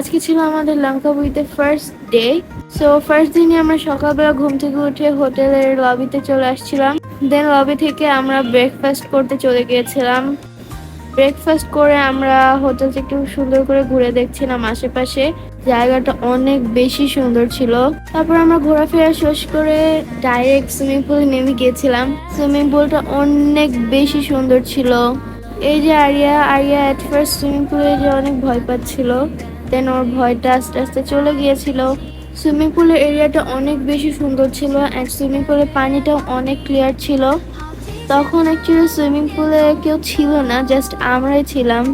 আজকে ছিল আমাদের লঙ্কা বইতে ফার্স্ট ডে সো ফার্স্ট দিনে আমরা সকালবেলা ঘুম থেকে উঠে হোটেলের লবিতে চলে আসছিলাম। দেন লবি থেকে আমরা ব্রেকফাস্ট করতে চলে গিয়েছিলাম। ব্রেকফাস্ট করে আমরা হোটেলটা একটু সুন্দর করে ঘুরে দেখছিলাম আশেপাশে। জায়গাটা অনেক বেশি সুন্দর ছিল। তারপর আমরা ঘোরাফেরা শেষ করে ডাইরেক্ট সুইমিং পুলে নেমে গিয়েছিলাম। সুইমিং পুলটা অনেক বেশি সুন্দর ছিল। এই যে আরিয়া আরিয়া অ্যাট ফার্স্ট সুইমিং পুলে যে অনেক ভয় পাচ্ছিল। দেন ওর ভয়টা আস্তে আস্তে চলে গিয়েছিল। সুইমিং পুলের এরিয়াটা অনেক বেশি সুন্দর ছিল অ্যান্ড সুইমিং পুলের পানিটাও অনেক ক্লিয়ার ছিল। তখন অ্যাকচুয়ালি সুইমিং পুলে কেউ ছিল না জাস্ট আমরাই ছিলাম।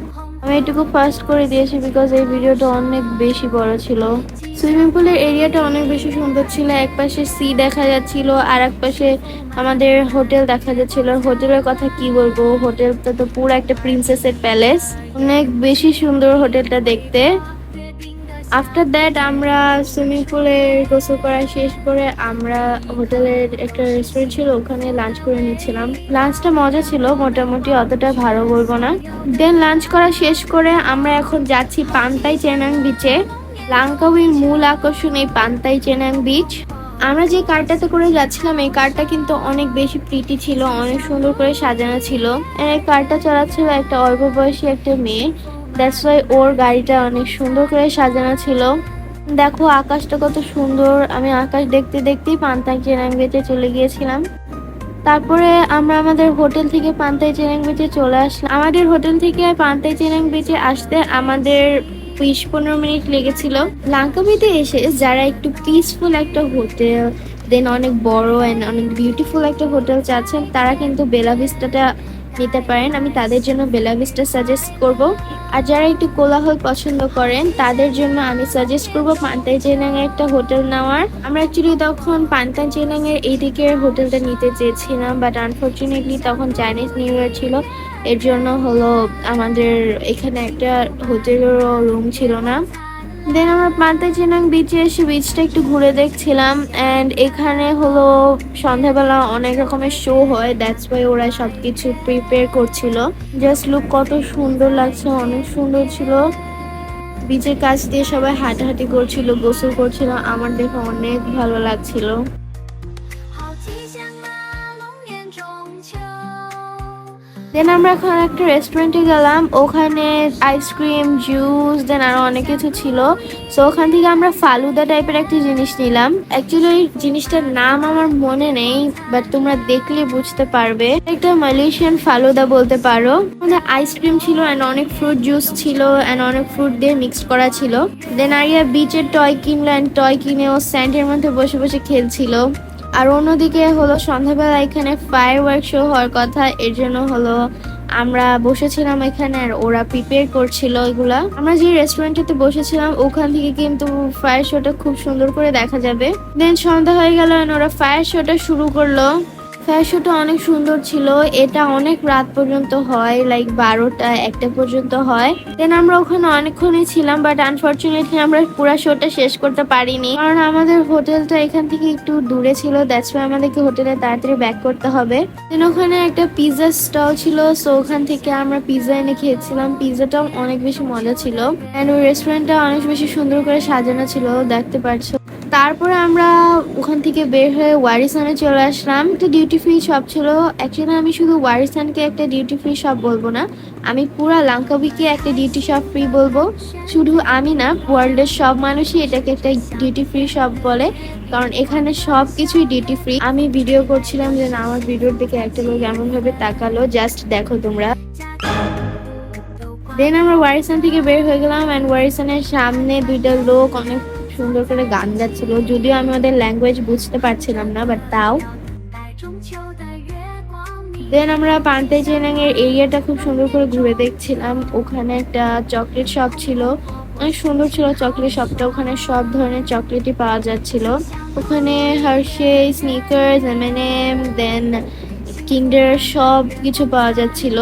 আমি এটুকু ফার্স্ট করে দিয়েছি বিকজ এই ভিডিওটা অনেক বেশি বড় ছিল। সুইমিং পুলের এরিয়াটা অনেক বেশি সুন্দর ছিল, এক পাশে সি দেখা যাচ্ছিল আর এক পাশে আমাদের হোটেল দেখা যাচ্ছিল। হোটেলের কথা কি বলব? হোটেলটা তো পুরো একটা প্রিন্সেসের প্যালেস অনেক বেশি সুন্দর হোটেলটা দেখতে। আফটার দ্যাট আমরা সুইমিং পুলে গোসল করা শেষ করে আমরা হোটেলের একটা রেস্টুরেন্ট ছিল, ওখানে লাঞ্চ করে নিচ্ছিলাম। লাঞ্চটা মজা ছিল, মোটামুটি অতটা ভালো বলব না। দেন লাঞ্চ করা শেষ করে আমরা এখন যাচ্ছি পান্তাই চেনাং বিচে লাঙ্কাউইর মূল আকর্ষণ এই পান্তাই চেনাং বিচ আমরা যে কারটাতে করে যাচ্ছিলাম, এই কারটা কিন্তু অনেক বেশি প্রিটি ছিল, অনেক সুন্দর করে সাজানো ছিল। এই কারটা চালাচ্ছিল একটা অল্প বয়সী একটা মেয়ে। দ্যাটস ওয়াই ওর গাড়িটা অনেক সুন্দর করে সাজানো ছিল। দেখো, আকাশটা কত সুন্দর। আমি আকাশ দেখতে দেখতেই পান্তাই চেনাং বেচে চলে গিয়েছিলাম। তারপরে আমরা আমাদের হোটেল থেকে পান্তাই চেনাং বেচে চলে আসলাম। আমাদের হোটেল থেকে পান্তাই চেনাং বেচে আসতে আমাদের বিশ পনেরো মিনিট লেগেছিল। লাঙ্কাবিতে এসে যারা একটু পিসফুল একটা হোটেল দেন অনেক বড় অ্যান্ড অনেক বিউটিফুল একটা হোটেল চাচ্ছেন, তারা কিন্তু বেলা ভিস্টাটা নিতে পারেন। আমি তাদের জন্য বেলা ভিস্টা সাজেস্ট করব। আর যারা একটু কোলাহল পছন্দ করেন, তাদের জন্য আমি সাজেস্ট করব পান্তাই চেনাং একটা হোটেল নেওয়ার। আমরা অ্যাকচুয়ালি তখন পান্তাই চেনাং এর এই দিকের হোটেলটা নিতে চেয়েছিলাম বাট আনফর্চুনেটলি তখন চাইনিজ নিউ ইয়ার ছিল। এর জন্য হলো আমাদের এখানে একটা হোটেলেরও রুম ছিল না। দেন আমরা পান্তা চেনাং বিচে এসে বিচটা একটু ঘুরে দেখছিলাম অ্যান্ড এখানে হলো সন্ধ্যাবেলা অনেক রকমের শো হয় দ্যাটস ওয়াই ওরা সব কিছু প্রিপেয়ার করছিল। জাস্ট লুক কত সুন্দর লাগছে, অনেক সুন্দর ছিল। বিচের কাছ দিয়ে সবাই হাঁটাহাঁটি করছিল, গোসল করছিল, আমার দেখে অনেক ভালো লাগছিল। দেন আমরা এখন একটা রেস্টুরেন্টে গেলাম। ওখানে আইসক্রিম জুস দেন আরও অনেক কিছু ছিল। সো ওখান থেকে আমরা ফালুদা টাইপের একটা জিনিস নিলাম। অ্যাকচুয়ালি ওই জিনিসটার নাম আমার মনে নেই বাট তোমরা দেখলে বুঝতে পারবে। একটা মালয়েশিয়ান ফালুদা বলতে পারো। আমাদের আইসক্রিম ছিল অ্যান্ড অনেক ফ্রুট জুস ছিল অ্যান্ড অনেক ফ্রুট দিয়ে মিক্স করা ছিল। দেন আরিয়া বিচের টয় কিনলো অ্যান্ড টয় কিনে ও স্যান্ডের মধ্যে বসে বসে খেলছিল। আর অন্যদিকে হলো সন্ধ্যাবেলা এখানে ফায়ার ওয়ার্ক শো হওয়ার কথা, এর জন্য হলো আমরা বসেছিলাম এখানে আর ওরা প্রিপেয়ার করছিল এগুলা। আমরা যে রেস্টুরেন্টটাতে বসেছিলাম, ওখান থেকে কিন্তু ফায়ার শোটা খুব সুন্দর করে দেখা যাবে। দেন সন্ধ্যা হয়ে গেল ওরা ফায়ার শোটা শুরু করল। ফায়ার শোটা অনেক সুন্দর ছিল। এটা অনেক রাত পর্যন্ত হয় লাইক বারোটা, একটা পর্যন্ত হয়। দেন আমরা ওখানে অনেকক্ষণই ছিলাম বাট আনফর্চুনেটলি আমরা পুরো শোটা শেষ করতে পারিনি। কারণ আমাদের হোটেলটা এখান থেকে একটু দূরে ছিল দ্যাটস ওয়াই আমাদেরকে হোটেলে তাড়াতাড়ি ব্যাক করতে হবে। দেন ওখানে একটা পিৎজা স্টল ছিল সো ওখান থেকে আমরা পিৎজা এনে খেয়েছিলাম। পিৎজাটাও অনেক বেশি মজা ছিল। অ্যান্ড ওই রেস্টুরেন্টটা অনেক বেশি সুন্দর করে সাজানো ছিল, দেখতে পাচ্ছ তারপরে আমরা ওখান থেকে বের হয়ে ওয়ারিসানে চলে আসলাম। একটা ডিউটি ফ্রি শপ ছিল। অ্যাকচুয়ালি আমি শুধু ওয়ারিসানকে একটা ডিউটি ফ্রি শপ বলব না, আমি পুরা লাঙ্কাবিকে একটা ডিউটি শপ ফ্রি বলব। শুধু আমি না ওয়ার্ল্ডের সব মানুষই এটাকে একটা ডিউটি ফ্রি শপ বলে, কারণ এখানে সব কিছুই ডিউটি ফ্রি আমি ভিডিও করছিলাম যে, না, আমার ভিডিওর দিকে একটা লোক এমনভাবে তাকালো জাস্ট দেখো তোমরা। দেন আমরা ওয়ারিসান থেকে বের হয়ে গেলাম অ্যান্ড ওয়ারিসানের সামনে দুইটা লোক অনেক সুন্দর করে গান গাচ্ছিল। যদিও আমি ওদের ল্যাঙ্গুয়েজ বুঝতে পারছিলাম না বাট তাও। দেন আমরা পান্তে চেনাং এর এরিয়াটা খুব সুন্দর করে ঘুরে দেখছিলাম। ওখানে একটা চকলেট শপ ছিল। অনেক সুন্দর ছিল চকলেট শপটা ওখানে সব ধরনের চকলেটই পাওয়া যাচ্ছিল। ওখানে Hershey Snickers M then Kinder সব কিছু পাওয়া যাচ্ছিল।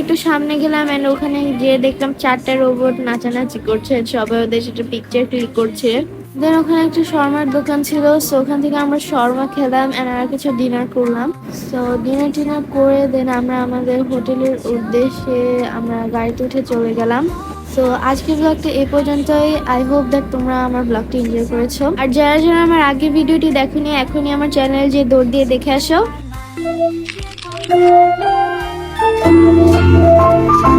একটু সামনে গেলাম এন্ড ওখানে গিয়ে দেখলাম চারটা রোবট নাচানাচি করছে, সবাই ওদের সেটা পিকচার ক্লিক করছে। দেন ওখানে একটা শর্মার দোকান ছিল সো ওখান থেকে আমরা শর্মা খেলাম এন্ড আর কিছু ডিনার করলাম। সো ডিনার টিনার করে দেন আমরা আমাদের হোটেলের উদ্দেশ্যে আমরা গাড়িতে উঠে চলে গেলাম। তো আজকের ব্লগটা এই পর্যন্তই। আই হোপ দ্যাট তোমরা আমার ব্লগটি এনজয় করেছ। আর যারা যারা আমার আগের ভিডিওটি দেখোনি, এখনই আমার চ্যানেল যে দৌড় দিয়ে দেখে আসো। Thank you.